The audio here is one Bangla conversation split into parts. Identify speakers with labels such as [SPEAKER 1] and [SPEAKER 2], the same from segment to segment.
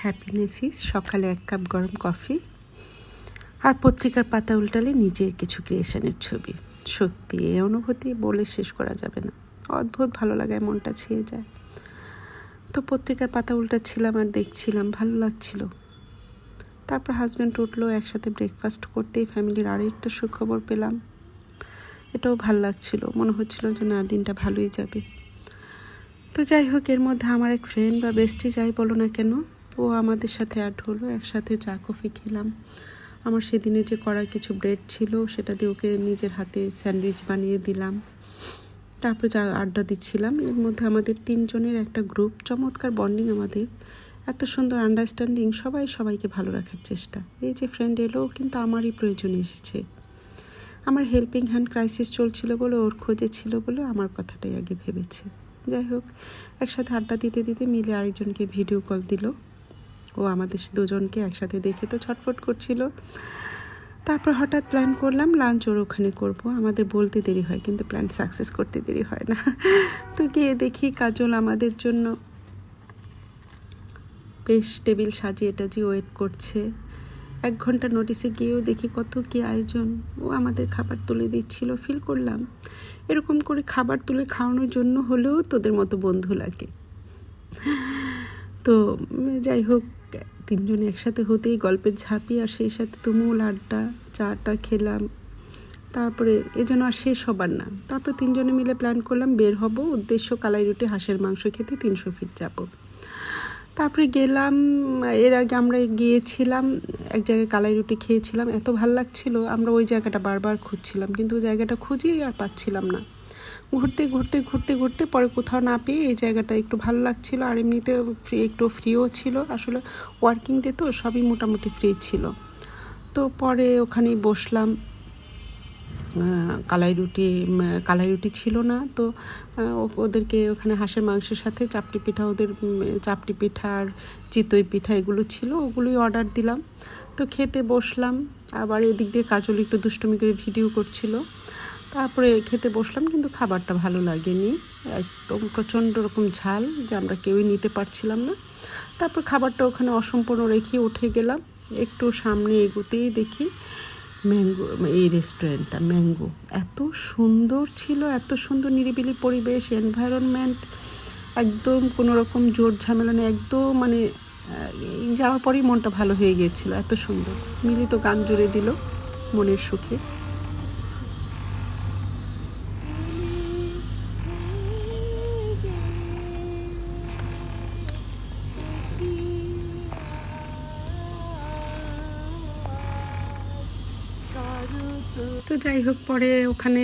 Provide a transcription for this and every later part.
[SPEAKER 1] হ্যাপিনেসিস সকালে এক কাপ গরম কফি আর পত্রিকার পাতা উল্টালে নিজের কিছু ক্রিয়েশনের ছবি। সত্যি, এই অনুভূতি বলে শেষ করা যাবে না। অদ্ভুত ভালো লাগায় মনটা ছেয়ে যায়। তো পত্রিকার পাতা উল্টাচ্ছিলাম আর দেখছিলাম, ভালো লাগছিল। তারপর হাজব্যান্ড উঠল, একসাথে ব্রেকফাস্ট করতেই ফ্যামিলির আরও একটা সুখবর পেলাম। এটাও ভালো লাগছিল। মনে হচ্ছিল যে না, দিনটা ভালোই যাবে। তো যাই হোক, এর মধ্যে আমার এক ফ্রেন্ড বা বেস্টি যাই বলো না কেন ও আমাদের সাথে অ্যাড হলো, একসাথে চা, কফি খেলাম। আমার সেদিনে যে করা কিছু ব্রেড ছিল, সেটা দিয়ে ওকে নিজের হাতে স্যান্ডউইচ বানিয়ে দিলাম। তারপর যা আড্ডা দিচ্ছিলাম, এর মধ্যে আমাদের তিনজনের একটা গ্রুপ চমৎকার বন্ডিং আমাদের। এত সুন্দর আন্ডারস্ট্যান্ডিং সবাই সবাইকে ভালো রাখার চেষ্টা। এই যে ফ্রেন্ড এলো, কিন্তু আমারই প্রয়োজন এসেছে। আমার হেল্পিং হ্যান্ড ক্রাইসিস চলছিল বলে, ওর খোঁজে ছিল বলে আমার কথাটাই আগে ভেবেছে। যাই হোক, একসাথে আড্ডা দিতে দিতে মিলে আরেকজনকে ভিডিও কল দিল। ও আমাদের দুজনকে একসাথে দেখে তো ছটফট করছিল। তারপর হঠাৎ প্ল্যান করলাম লাঞ্চ ওর ওখানে করব। আমাদের বলতে দেরি হয়, কিন্তু প্ল্যান সাকসেস করতে দেরি হয় না। তো গিয়ে দেখি কাজল আমাদের জন্য বেশ টেবিল সাজিয়ে টাজিয়ে ওয়েট করছে। এক ঘণ্টা নোটিসে গিয়েও দেখি কত কী আয়োজন। ও আমাদের খাবার তুলে দিচ্ছিল ফিল করলাম। এরকম করে খাবার তুলে খাওয়ানোর জন্য হলেও তোদের মতো বন্ধু লাগে। তো যাই হোক, তিনজন একসাথে হতেই গল্পের ঝাঁপি, আর সেই সাথে তুমুল আড্ডা, চাটা খেলাম। তারপরে এজন্য আর শেষ হবার না। তারপর তিনজনে মিলে প্ল্যান করলাম, বের হব। উদ্দেশ্য কালাই রুটি, হাঁসের মাংস খেতে তিনশো ফিট যাব। তারপরে গেলাম, এর আগে আমরা গিয়েছিলাম, এক জায়গায় কালাই রুটি খেয়েছিলাম। এত ভালো লাগছিল, আমরা ওই জায়গাটা বারবার খুঁজছিলাম, কিন্তু জায়গাটা খুঁজেই আর পাচ্ছিলাম না। ঘুরতে ঘুরতে ঘুরতে ঘুরতে পরে কোথাও না পেয়ে এই জায়গাটা একটু ভালো লাগছিল আর এমনিতে ফ্রি, একটু ফ্রিও ছিল। আসলে ওয়ার্কিং ডে তো সবই মোটামুটি ফ্রি ছিল। তো পরে ওখানেই বসলাম। কালাই রুটি কালাই রুটি ছিল না। তো ওদেরকে ওখানে হাঁসের মাংসের সাথে চাপটি পিঠা, ওদের চাপটি পিঠা আর চিতই পিঠা এগুলো ছিল, ওগুলোই অর্ডার দিলাম। তো খেতে বসলাম। আবার এদিক দিয়ে কাজল একটু দুষ্টুমি করে ভিডিও করছিল। তারপরে খেতে বসলাম, কিন্তু খাবারটা ভালো লাগেনি। একদম প্রচণ্ড রকম ঝাল, যে আমরা কেউই নিতে পারছিলাম না। তারপর খাবারটা ওখানে অসম্পূর্ণ রেখে উঠে গেলাম। একটু সামনে এগোতেই দেখি ম্যাঙ্গো, এই রেস্টুরেন্টটা, ম্যাঙ্গো। এত সুন্দর ছিল, এত সুন্দর নিরিবিলি পরিবেশ এনভায়রনমেন্ট একদম কোনো রকম জোর ঝামেলা নেই, একদম মানে যাওয়ার পরেই মনটা ভালো হয়ে গিয়েছিল, এত সুন্দর। মিলিত গান জুড়ে দিল মনের সুখে। তো যাই হোক, পরে ওখানে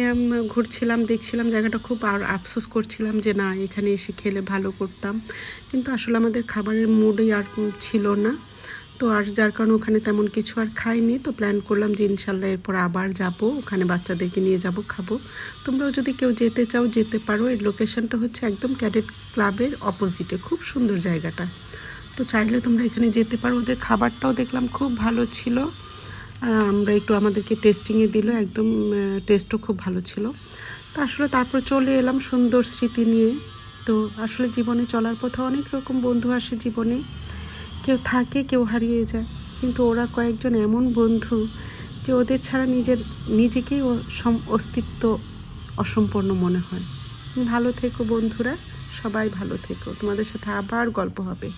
[SPEAKER 1] ঘুরছিলাম, দেখছিলাম জায়গাটা খুব আর আফসোস করছিলাম যে না, এখানে এসে খেলে ভালো করতাম। কিন্তু আসলে আমাদের খাবারের মুডই আর ছিল না। তো আর যার কারণে ওখানে তেমন কিছু আর খাইনি। তো প্ল্যান করলাম যে ইনশাল্লাহ এরপর আবার যাব, ওখানে বাচ্চাদেরকে নিয়ে যাব, খাব। তোমরাও যদি কেউ যেতে চাও, যেতে পারো। এর লোকেশনটা হচ্ছে একদম ক্যাডেট ক্লাবের অপোজিটে খুব সুন্দর জায়গাটা। তো চাইলে তোমরা এখানে যেতে পারো। ওদের খাবারটাও দেখলাম খুব ভালো ছিল। আমরা একটু আমাদেরকে টেস্টিংয়ে দিল, একদম টেস্টও খুব ভালো ছিল। তো আসলে তারপর চলে এলাম সুন্দর স্মৃতি নিয়ে। তো আসলে জীবনে চলার পথে অনেক রকম বন্ধু আসে জীবনে। কেউ থাকে, কেউ হারিয়ে যায়। কিন্তু ওরা কয়েকজন এমন বন্ধু যে ওদের ছাড়া নিজের, নিজেকেই অস্তিত্ব অসম্পূর্ণ মনে হয়। ভালো থেকো বন্ধুরা, সবাই ভালো থেকো। তোমাদের সাথে আবার গল্প হবে।